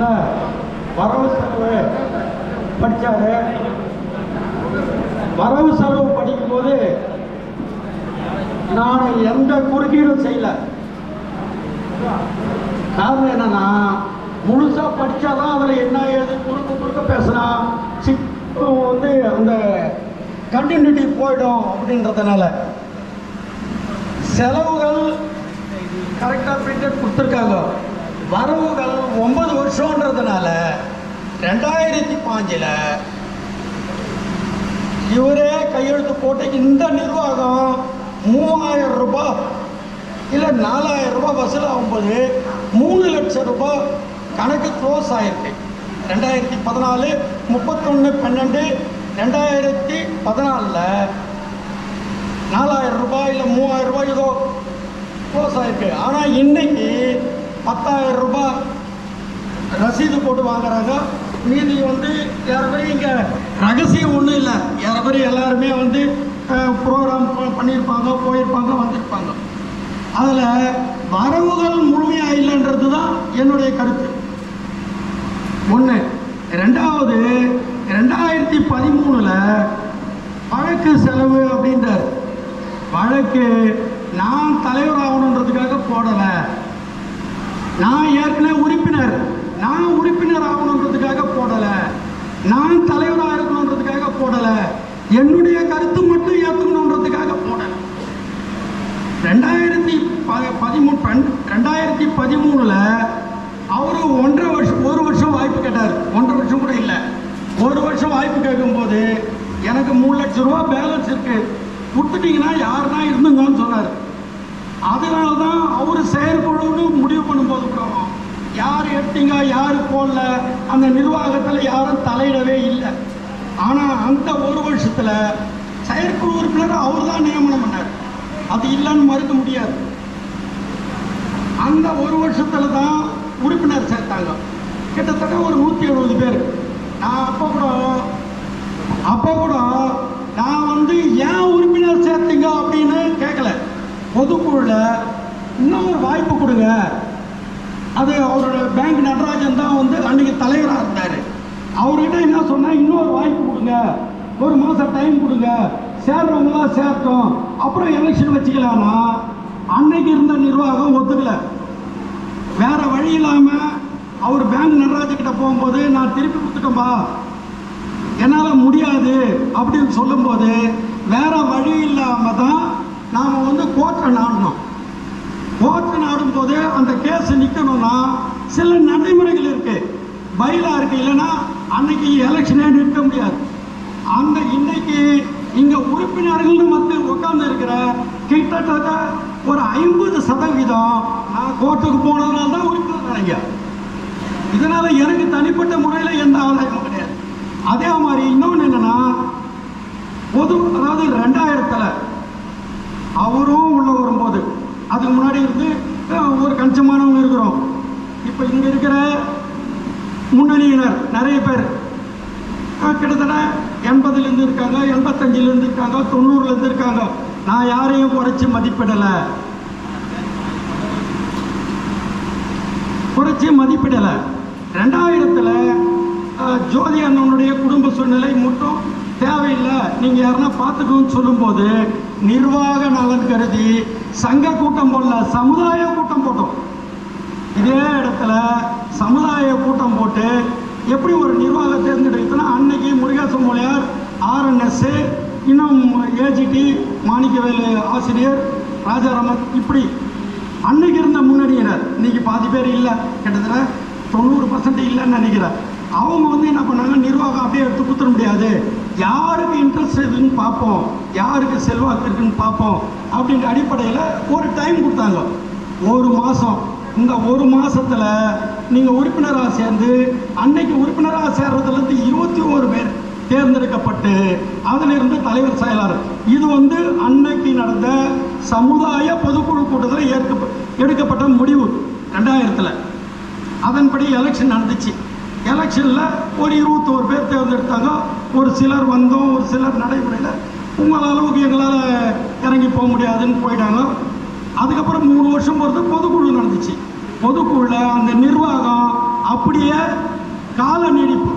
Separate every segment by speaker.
Speaker 1: பள்ளிக்கூடத்தில் வரவு செலவு படித்தாரு வரவு செலவு படிக்கும்போது நான் எந்த குறுக்கீடும் செய்யல. காரணம் என்னன்னா முழுசா படிச்சாதான் அதில் என்ன ஏது குறுக்க குறுக்க பேசினா சிக் வந்து அந்த கண்டினியூட்டி போயிடும் அப்படின்றதுனால. செலவுகள் கரெக்டாக பிரிண்டட் கொடுத்துருக்காங்க. வரவுகள் ஒன்பது வருஷன்றதுனால ரெண்டாயிரத்தி பாஞ்சில் இவரே கையெழுத்து போட்டு இந்த நிர்வாகம் மூவாயிரம் ரூபாய் இல்லை நாலாயிரம் ரூபாய் வசூலாகும்போது மூணு லட்சம் ரூபாய் கணக்கு க்ளோஸ் ஆயிருக்கு. ரெண்டாயிரத்தி பதினாலு முப்பத்தொன்று பன்னெண்டு ரெண்டாயிரத்தி பதினாலில் நாலாயிரம் ரூபாய் இல்லை மூவாயிரம் ரூபாய் ஏதோ க்ளோஸ் ஆயிருக்கு. ஆனால் இன்னைக்கு பத்தாயிரம் ரூபாய் ரசீது போட்டு வாங்குறாங்க. மீதி வந்து யாரும் இங்கே ரகசியம் ஒன்றும் இல்லை. யாரும் எல்லாருமே வந்து ப்ரோக்ராம் பண்ணியிருப்பாங்க போயிருப்பாங்க வந்திருப்பாங்க. அதில் வரவுகள் முழுமையாக இல்லைன்றது தான் என்னுடைய கருத்து. ஒன்று ரெண்டாவது ரெண்டாயிரத்தி பதிமூணில் வழக்கு செலவு அப்படின்றார். வழக்கு நான் தலைவர் ஆகணுன்றதுக்காக போடலை. நான் ஏற்கனவே உறுப்பினர். நான் உறுப்பினர் ஆகணுன்றதுக்காக போடலை. நான் தலைவராக இருக்கணுன்றதுக்காக போடலை. என்னுடைய கருத்து மட்டும் ஏற்றுக்கணுன்றதுக்காக போடலை. ரெண்டாயிரத்தி ப பதிமூணு பன் ரெண்டாயிரத்தி பதிமூணில் அவர் ஒன்றரை வருஷம் ஒரு வருஷம் வாய்ப்பு கேட்டார். ஒன்றரை வருஷம் கூட இல்லை. ஒரு வருஷம் வாய்ப்பு கேட்கும்போது எனக்கு மூணு லட்ச ரூபா பேலன்ஸ் இருக்குது கொடுத்துட்டிங்கன்னா யாருன்னா இருந்துங்கன்னு சொன்னார். அதனால தான் அவர் செயற்குழுன்னு முடிவு பண்ணும்போது கூட யார் எடுத்தீங்க யார் போடல அந்த நிர்வாகத்தில் யாரும் தலையிடவே இல்லை. ஆனால் அந்த ஒரு வருஷத்தில் செயற்குழு உறுப்பினர் அவர் தான் நியமனம் பண்ணார். அது இல்லைன்னு மறுக்க முடியாது. அந்த ஒரு வருஷத்தில் தான் உறுப்பினர் சேர்த்தாங்க. கிட்டத்தட்ட ஒரு நூற்றி எழுபது பேர். நான் அப்போ கூட அப்போ கூட நான் வந்து ஏன் உறுப்பினர் சேர்த்தீங்க அப்படின்னு கே பொதுக்குழுல இன்னும் ஒரு வாய்ப்பு கொடுங்க. அது அவரோட பேங்க் நடராஜன் தான் வந்து அன்னைக்கு தலைவராக இருந்தார். அவர்கிட்ட என்ன சொன்னால் இன்னொரு வாய்ப்பு கொடுங்க. ஒரு மாதம் டைம் கொடுங்க. சேர்றவங்களாம் சேர்த்தோம். அப்புறம் எலெக்ஷன் வச்சுக்கலாம்னா அன்னைக்கு இருந்த நிர்வாகம் ஒத்துக்கலை. வேற வழி இல்லாமல் அவர் பேங்க் நடராஜக்கிட்ட போகும்போது நான் திருப்பி கொடுத்துட்டோம்பா என்னால் முடியாது. அப்படின்னு சொல்லும்போது வேற வழி இல்லாமல் தான் நாம் வந்து கோர்ட்டில் நாடணும் கோர்ட்டில் நாடும் போது அந்த கேஸ் நிற்கணும்னா சில நடைமுறைகள் இருக்குது பயிலாக இருக்குது இல்லைன்னா அன்னைக்கு எலெக்ஷனே நிற்க முடியாது. அந்த இன்னைக்கு இங்கே உறுப்பினர்கள்னு வந்து உட்கார்ந்து இருக்கிற கிட்டத்தட்ட ஒரு ஐம்பது சதவீதம் நான் கோர்ட்டுக்கு போனதுனால தான் உறுப்பினர் ஐயா இதனால் எனக்கு தனிப்பட்ட முறையில் எந்த ஆதாயமும் கிடையாது. அதே மாதிரி இன்னொன்று என்னென்னா பொது அதாவது ரெண்டாயிரத்தில் அவரும் உள்ள வரும்போது அதுக்கு முன்னாடி இருந்து லஞ்சமானவங்க இருக்கிறோம். இப்போ இங்கே இருக்கிற முன்னணியினர் நிறைய பேர். கிட்டத்தட்ட எண்பதுலேருந்து இருக்காங்க எண்பத்தஞ்சிலேருந்து இருக்காங்க தொண்ணூறுலேருந்து இருக்காங்க. நான் யாரையும் குறைச்சி மதிப்பிடலை. குறைச்சி மதிப்பிடலை. ரெண்டாயிரத்தில் ஜோதி அண்ணனுடைய குடும்ப சூழ்நிலை மட்டும் தேவையில்லை. நீங்கள் யாருன்னா பார்த்துக்கணும்னு சொல்லும்போது நிர்வாக நலன் கருதி சங்க கூட்டம் போடல சமுதாய கூட்டம் போட்டோம். இதே இடத்துல சமுதாய கூட்டம் போட்டு எப்படி ஒரு நிர்வாகம் தேர்ந்தெடுக்குதுன்னா அன்னைக்கு முருகேசன் மொழியார் ஆர்என்எஸ் இன்னும் ஏஜிடி மாணிக்கவேலு ஆசிரியர் ராஜாராமன் இப்படி அன்னைக்கு இருந்த முன்னணியினர். இன்னைக்கு பாதி பேர் இல்லை கிட்டத்தட்ட தொண்ணூறு பர்சன்ட் இல்லைன்னு நினைக்கிறேன். அவங்க வந்து என்ன பண்ணாங்க நிர்வாகம் அப்படியே எடுத்து கொடுத்துட முடியாது. யாருக்கு இன்ட்ரெஸ்ட் இருக்குன்னு பார்ப்போம். யாருக்கு செல்வாக்கு இருக்குன்னு பார்ப்போம். அப்படின்ற அடிப்படையில் ஒரு டைம் கொடுத்தாங்க. ஒரு மாதம் இந்த ஒரு மாதத்தில் நீங்கள் உறுப்பினராக சேர்ந்து அன்னைக்கு உறுப்பினராக சேர்றதுலேருந்து இருபத்தி ஒரு பேர் தேர்ந்தெடுக்கப்பட்டு அதிலிருந்து தலைவர் செயலாளர். இது வந்து அன்னைக்கு நடந்த சமுதாய பொதுக்குழு கூட்டத்தில் ஏற்க எடுக்கப்பட்ட முடிவு. ரெண்டாயிரத்தில். அதன்படி எலெக்ஷன் நடந்துச்சு. எலெக்ஷனில் ஒரு இருபத்தோரு பேர் தேர்ந்தெடுத்தாங்க. ஒரு சிலர் வந்தோம் ஒரு சிலர் நடைமுறையில். உங்கள் அளவுக்கு எங்களால் இறங்கி போக முடியாதுன்னு போயிட்டாங்க. அதுக்கப்புறம் மூணு வருஷம் பொறுத்து பொதுக்குழு நடந்துச்சு. பொதுக்குழுல அந்த நிர்வாகம் அப்படியே கால நீடிப்பு.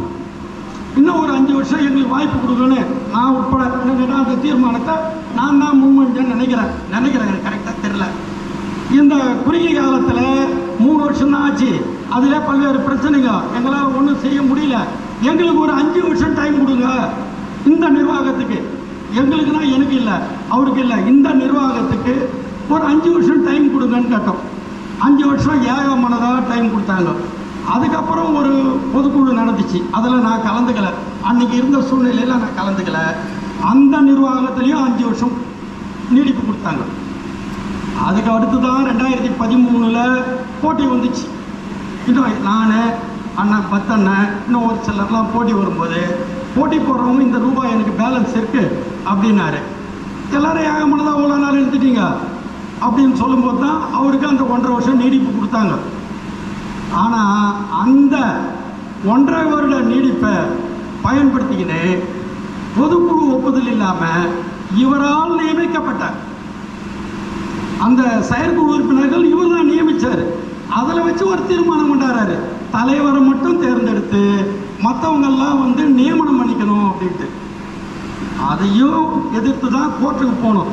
Speaker 1: இன்னும் ஒரு அஞ்சு வருஷம் எங்களுக்கு வாய்ப்பு கொடுக்கணும்னு நான் உட்பட என்னன்னா அந்த தீர்மானத்தை நான் தான் முன்மொழிஞ்சேன்னு நினைக்கிறேன். நினைக்கிறேன் எனக்கு கரெக்டாக தெரில இந்த குறுகிய காலத்தில் மூணு வருஷம் தான் ஆச்சு. அதில் பல்வேறு பிரச்சனைங்க எங்களால் ஒன்றும் செய்ய முடியல. எங்களுக்கு ஒரு அஞ்சு வருஷம் டைம் கொடுங்க. இந்த நிர்வாகத்துக்கு. எங்களுக்குன்னா எனக்கு இல்லை அவருக்கு இல்லை. இந்த நிர்வாகத்துக்கு ஒரு அஞ்சு வருஷம் டைம் கொடுங்கன்னு கேட்டோம். அஞ்சு வருஷம் ஏகமானதாக டைம் கொடுத்தாங்க. அதுக்கப்புறம் ஒரு பொதுக்குழு நடந்துச்சு. அதில் நான் கலந்துக்கல. அன்னைக்கு இருந்த சூழ்நிலையில் நான் கலந்துக்கல. அந்த நிர்வாகத்துலேயும் அஞ்சு வருஷம் நீடிப்பு கொடுத்தாங்க. அதுக்கு அடுத்து தான் ரெண்டாயிரத்தி பதிமூணில் போட்டி வந்துச்சு. இன்னும் நான் அண்ணன் பத்தண்ணன் இன்னும் ஒரு சிலர்லாம் போட்டி வரும்போது போட்டி போடுறவங்க இந்த ரூபாய் எனக்கு பேலன்ஸ் இருக்குது அப்படின்னாரு. எல்லாரும் ஏகமானதாக அவ்வளோ நாள் எடுத்துட்டீங்க அப்படின்னு சொல்லும்போது தான் அவருக்கு அந்த ஒன்றரை வருஷம் நீடிப்பு கொடுத்தாங்க. ஆனால் அந்த ஒன்றரை வருட நீடிப்பை பயன்படுத்திக்கின்னு பொதுக்குழு ஒப்புதல் இல்லாமல் இவரால் நியமிக்கப்பட்டார். அந்த செயற்குழு உறுப்பினர்கள் இவர் தான் நியமித்தார் அதில் வச்சு ஒரு தீர்மானம் கொண்டாடுறாரு. தலைவரை மட்டும் தேர்ந்தெடுத்து மற்றவங்கெல்லாம் வந்து நியமனம் பண்ணிக்கணும் அப்படின்ட்டு. அதையும் எதிர்த்து தான் கோர்ட்டுக்கு போனோம்.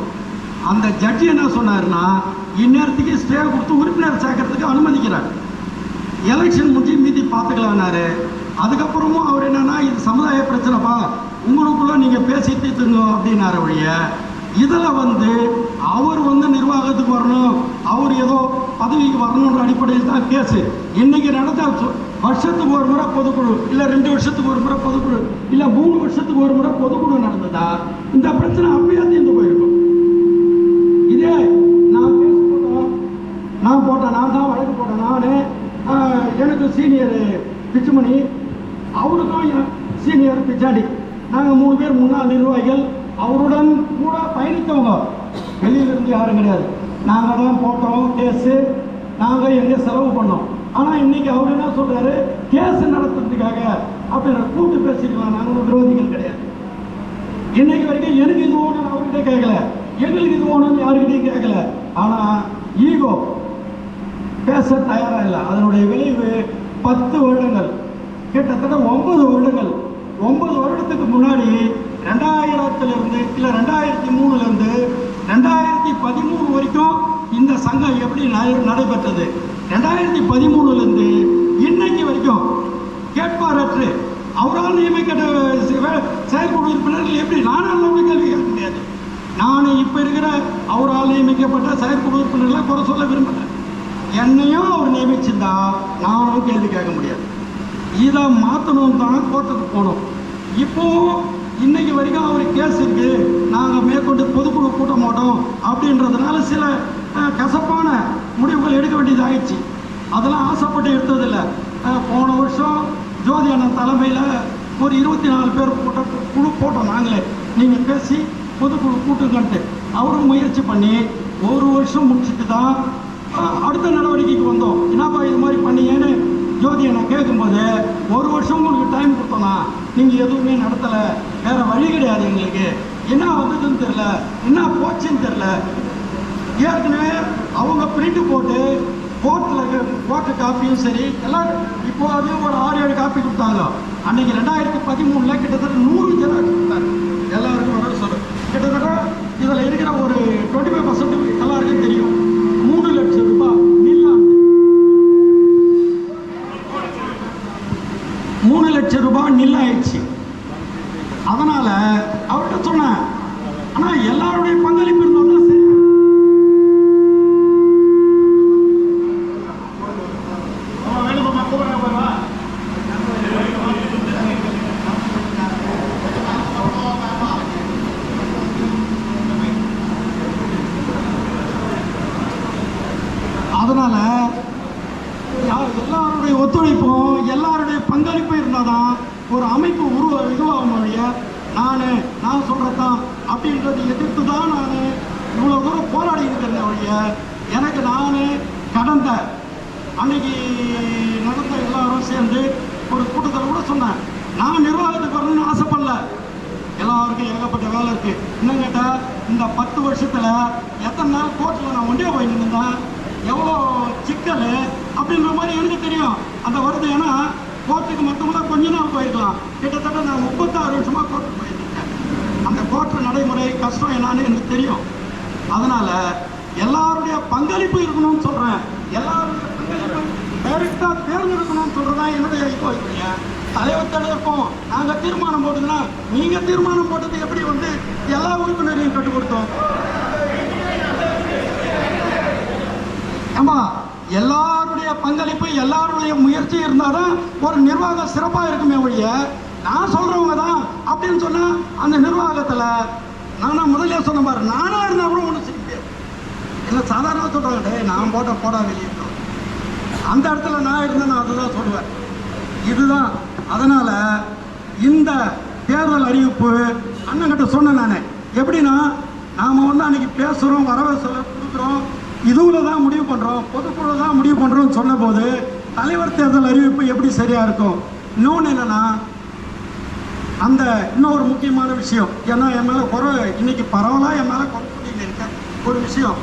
Speaker 1: அந்த ஜட்ஜி என்ன சொன்னாருன்னா இந்நேரத்துக்கு ஸ்டே கொடுத்து உறுப்பினர் சேர்க்கறதுக்கு அனுமதிக்கிறார். எலெக்ஷன் முடிஞ்சு மீதி பார்த்துக்கலான்னாரு அதுக்கப்புறமும் அவர் என்னன்னா இது சமுதாய பிரச்சனைப்பா உங்களுக்குள்ள நீங்கள் பேசி தீர்த்துங்க அப்படின்னாரு வழியை இதில் வந்து அவர் வந்து நிர்வாகத்துக்கு வரணும் அவர் ஏதோ பதவிக்கு வரணுன்ற அடிப்படையில் தான் கேஸு இன்றைக்கி நடந்த வருஷத்துக்கு ஒரு முறை பொதுக்குழு இல்லை ரெண்டு வருஷத்துக்கு ஒரு முறை பொதுக்குழு இல்லை மூணு வருஷத்துக்கு ஒரு முறை பொதுக்குழு நடந்ததா இந்த பிரச்சனை அப்பயே தீர்ந்து போயிருக்கும். இதே நான் கேஸ் போட்டோம் நான் போட்டேன் நான் தான் வழக்கு போட்டேன் நான் எனக்கு சீனியர் பிச்சுமணி அவருக்கும் சீனியர் பிச்சாடி நாங்கள் மூணு பேர் முன்னாள் நிர்வாகிகள் அவருடன் கூட பயணித்தவங்க. வெளியிலிருந்து யாரும் கிடையாது. நாங்கள் தான் போட்டோம் கேஸு. நாங்கள் எங்கே செலவு பண்ணோம். ஆனால் இன்னைக்கு அவர் என்ன சொல்கிறாரு கேஸ் நடத்துறதுக்காக அப்படின்ற கூட்டு பேசிக்கலாம் நாங்கள் விரோதிகள் கிடையாது. இன்னைக்கு வரைக்கும் எனக்கு இது வேணும்னு அவர்கிட்ட கேட்கல. எங்களுக்கு இது வேணும்னு யாருக்கிட்டையும் கேட்கல. ஆனால் ஈகோ பேச தயாராக இல்லை. அதனுடைய விளைவு பத்து வருடங்கள். கிட்டத்தட்ட ஒன்பது வருடங்கள். ஒன்பது வருடத்துக்கு முன்னாடி ரெண்டாயிரத்துலேருந்து இல்லை ரெண்டாயிரத்தி மூணுலேருந்து ரெண்டாயிரத்தி பதிமூணு வரைக்கும் இந்த சங்கம் எப்படி நடைபெற்றது? ரெண்டாயிரத்தி பதிமூணுலேருந்து இன்னைக்கு வரைக்கும் கேட்பாரற்று. அவரால் நியமிக்கப்பட்ட வே- செயற்குழு உறுப்பினர்கள் எப்படி? நானும் கூட கேள்வி கேட்க முடியாது. நான் இப்போ இருக்கிற அவரால் நியமிக்கப்பட்ட செயற்குழு உறுப்பினர்களை குறை சொல்ல விரும்புகிறேன் என்னையும் அவர் நியமிச்சிருந்தா நானும் கேள்வி கேட்க முடியாது. இதை மாற்றணும் தான் கோர்ட்டுக்கு போகணும் இப்போது இன்னைக்கு வரைக்கும் அவர் கேஸ் இருக்கு. நாங்கள் மேற்கொண்டு பொதுக்குழு கூட்ட மாட்டோம் அப்படின்றதுனால சில கசப்பான முடிவுகள் எடுக்க வேண்டியதாகிடுச்சு அதெல்லாம் ஆசைப்பட்டு எடுத்ததில்லை. போன வருஷம் ஜோதி அண்ணன் தலைமையில் ஒரு இருபத்தி நாலு பேர் போட்ட குழு போட்டோம் நாங்களே. நீங்கள் பேசி பொதுக்குழு கூட்டுங்கன்ட்டு. அவரும் முயற்சி பண்ணி ஒரு வருஷம் முடிச்சுட்டு தான் அடுத்த நடவடிக்கைக்கு வந்தோம். என்னப்பா இது மாதிரி பண்ணீங்கன்னு ஜோதியை நான் கேட்கும்போது ஒரு வருஷம் உங்களுக்கு டைம் கொடுத்தோன்னா நீங்கள் எதுவுமே நடத்தலை. வேறு வழி கிடையாது எங்களுக்கு. என்ன வந்ததுன்னு தெரில என்ன போச்சுன்னு தெரில ஏற்கனவே அவங்க பிரிண்ட் போட்டு கோர்ட்டில் கோர்ட்டு காப்பியும் சரி எல்லாம் இப்போ அதையும் ஒரு ஆறு ஏழு காப்பி கொடுத்தாங்க. அன்னைக்கு ரெண்டாயிரத்தி பதிமூணில் கிட்டத்தட்ட நூறு ஜெராக்ஸ் கொடுத்தாங்க. எல்லாருக்கும் ஒரு சொல்லு. கிட்டத்தட்ட இதில் இருக்கிற ஒரு டுவெண்ட்டி ஃபைவ் பர்சன்ட் எல்லாருக்கும் தெரியும் மூணு லட்சம் ரூபாய் நில்லாண்டு மூணு லட்சம் ரூபாய் நில் ஆயிடுச்சு அதனால அவர்கிட்ட சொன்னேன் ஆனா எல்லாருடைய பங்களிப்பு இருந்தால் தான் சரி அதனால யா- எல்லாருடைய ஒத்துழைப்பும் எல்லாருடைய பங்களிப்பும் இருந்தால் தான் ஒரு அமைப்பு உருவ இதுவாகும் வழிய நான் நான் சொல்கிறதான் அப்படின்றது எதிர்த்து தான் நான் இவ்வளோ தூரம் போராடி இருக்கிறேன் வழிய எனக்கு நான் கடந்த அன்னைக்கு நடந்த எல்லாரும் சேர்ந்து ஒரு கூட்டத்தில் கூட சொன்னேன். நான் நிர்வாகத்துக்கு வரணும்னு ஆசைப்படல. எல்லாருக்கும் ஏகப்பட்ட வேலை இருக்கு. இன்னும் கேட்டால் இந்த பத்து வருஷத்தில் எத்தனை நாள் கோர்ட்டில் நான் ஒண்டியா போய் நின்றுந்தேன் எவ்வளோ சிக்கல் அப்படின்ற மாதிரி எனக்கு தெரியும். அந்த வருது ஏன்னா கோர்ட்டுக்கு மட்டும்தான் கொஞ்ச நாள் போயிருக்கலாம். கிட்டத்தட்ட நான் முப்பத்தாறு வருஷமாக கோர்ட்டுக்கு போயிருக்கேன் அந்த கோர்ட்டு நடைமுறை கஷ்டம் என்னான்னு எனக்கு தெரியும். அதனால் எல்லாருடைய பங்களிப்பு இருக்கணும்னு சொல்றேன். எல்லாருடைய பங்களிப்பு டைரக்டா தேர்ந்தெடுக்கணும்னு சொல்றதா என்னுடைய இப்போ இல்லையா தலைவர் தலைவருக்கும் நாங்க தீர்மானம் போட்டதுன்னா நீங்க தீர்மானம் போட்டது எப்படி வந்து எல்லா உறுப்பினரையும் கட்டுக் கொடுத்தோம் ஆமா எல்லாருடைய பங்களிப்பு எல்லாருடைய முயற்சி இருந்தாதான் ஒரு நிர்வாகம் சிறப்பா இருக்குமே ஒழிய நான் சொல்றவங்க தான் அப்படின்னு சொன்னா அந்த நிர்வாகத்துல நானும் முதலே சொன்ன பாரு நானா இருந்தா கூட ஒன்று இல்லை சாதாரணமாக சொல்றாங்க நான் போட்ட போடா வெளியிட்டோம் அந்த இடத்துல நான் இருந்தேன் நான் அதுதான் சொல்லுவேன். இதுதான். அதனால் இந்த தேர்தல் அறிவிப்பு அண்ணன்கிட்ட சொன்னேன் நான். எப்படின்னா நாம் வந்து அன்றைக்கி பேசுகிறோம் வரவே சொல்ல கொடுக்குறோம் இதுவில் தான் முடிவு பண்ணுறோம் பொதுக்குழு தான் முடிவு பண்ணுறோம்னு சொன்னபோது தலைவர் தேர்தல் அறிவிப்பு எப்படி சரியாக இருக்கும்? இன்னொன்று என்னென்னா அந்த இன்னொரு முக்கியமான விஷயம். ஏன்னா என் மேலே குறை இன்னைக்கு பரவலாக என் மேலே குறை சொல்லிட்டு இருக்கேன் ஒரு விஷயம்.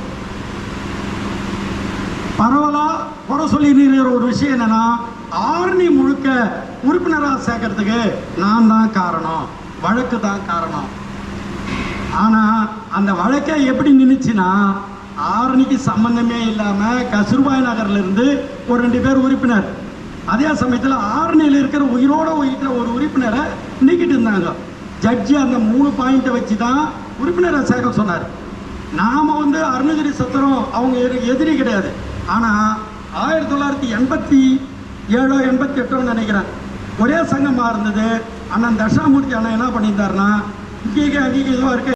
Speaker 1: பரவலாக குறை சொல்லி ஒரு விஷயம் என்னென்னா ஆர்னி முழுக்க உறுப்பினராக சேர்க்கறதுக்கு நான் தான் காரணம் வழக்கு தான் காரணம். ஆனால் அந்த வழக்கை எப்படி நின்றுச்சுன்னா ஆரணிக்கு சம்பந்தமே இல்லாமல் கசுர்பாய் நகர்லேருந்து ஒரு ரெண்டு பேர் உறுப்பினர். அதே சமயத்தில் ஆரணியில் இருக்கிற உயிரோட உயிர்கிற ஒரு உறுப்பினரை நீக்கிட்டு இருந்தாங்க. ஜட்ஜி அந்த மூணு பாயிண்ட்டை வச்சு தான் உறுப்பினரை சேர்க்க சொன்னார். நாம் வந்து அருணகிரி சத்திரம் அவங்க எதிரி கிடையாது. ஆனால் ஆயிரத்தி தொள்ளாயிரத்தி எண்பத்தி ஏழோ எண்பத்தி எட்டோ நினைக்கிறேன். ஒரே சங்கமாக இருந்தது. அண்ணன் தட்சாமூர்த்தி அண்ணன் என்ன பண்ணியிருந்தாருன்னா இங்கே அங்கேயும் இதுவாக இருக்கு.